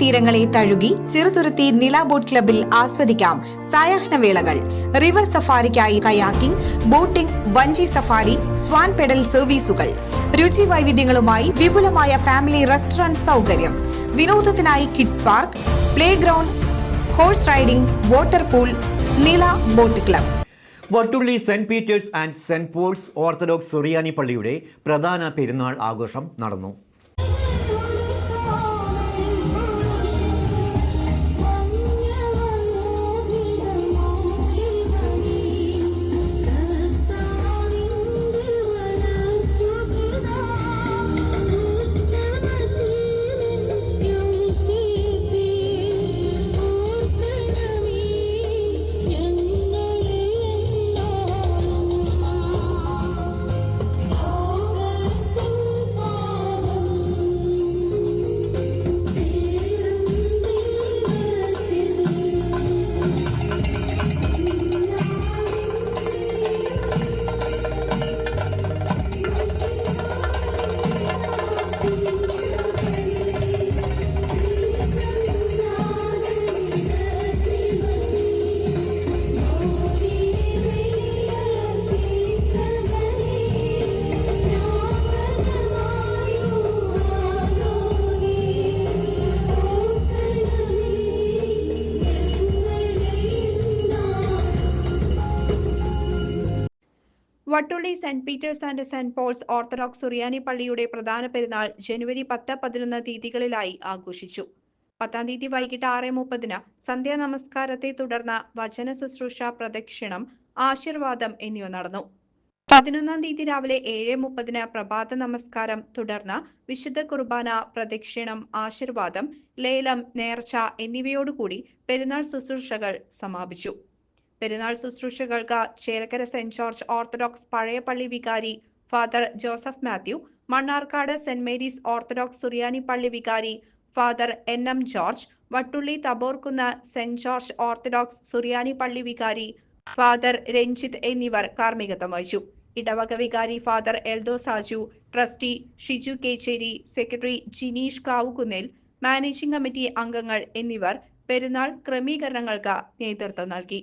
തീരങ്ങളെ തഴുകി ചെറുതുരുത്തി നില ബോട്ട് ക്ലബിൽ ആസ്വദിക്കാം സായാഹ്നവേളകൾ റിവർ സഫാരിക്കായി കയാക്കിംഗ് ബോട്ടിംഗ് വഞ്ചി സഫാരി സ്വാൻ പെഡൽ സർവീസുകൾ. രുചി വൈവിധ്യങ്ങളുമായി വിപുലമായ ഫാമിലി റെസ്റ്റോറന്റ് സൗകര്യം. വിനോദത്തിനായി kids park play ground horse riding water pool Nila boat club. Vattulli Saint Peter's and Saint Paul's Orthodox സുറിയാനി പള്ളിയുടെ പ്രധാന പെരുന്നാൾ ആഘോഷം നടന്നു. Vattulli Saint Peter's and Saint Paul's Orthodox സുറിയാനി പള്ളിയുടെ പ്രധാന പെരുന്നാൾ ജനുവരി പത്ത് പതിനൊന്ന് തീയതികളിലായി ആഘോഷിച്ചു. പത്താം തീയതി വൈകിട്ട് ആറ് മുപ്പതിന് സന്ധ്യാ നമസ്കാരത്തെ തുടർന്ന് വചന ശുശ്രൂഷ പ്രദക്ഷിണം ആശീർവാദം എന്നിവ നടന്നു. പതിനൊന്നാം തീയതി രാവിലെ ഏഴ് മുപ്പതിന് പ്രഭാത നമസ്കാരം തുടർന്ന് വിശുദ്ധ കുർബാന പ്രദക്ഷിണം ആശീർവാദം ലേലം നേർച്ച എന്നിവയോടുകൂടി പെരുന്നാൾ ശുശ്രൂഷകൾ സമാപിച്ചു. പെരുന്നാൾ ശുശ്രൂഷകൾക്ക് ചേലക്കര സെന്റ് ജോർജ് ഓർത്തഡോക്സ് പഴയ പള്ളി വികാരി father Joseph Mathew Mannarkkad Saint Mary's Orthodox സുറിയാനി പള്ളി വികാരി father N M George Vattulli Thaborkunnu Saint George Orthodox സുറിയാനി പള്ളി വികാരി ഫാദർ രഞ്ജിത്ത് എന്നിവർ കാർമ്മികത്വം വഹിച്ചു. ഇടവക വികാരി father Eldo Saju trustee Shiju Kecheri secretary Jineesh Kavukunnel managing committee അംഗങ്ങൾ എന്നിവർ പെരുന്നാൾ ക്രമീകരണങ്ങൾക്ക് നേതൃത്വം നൽകി.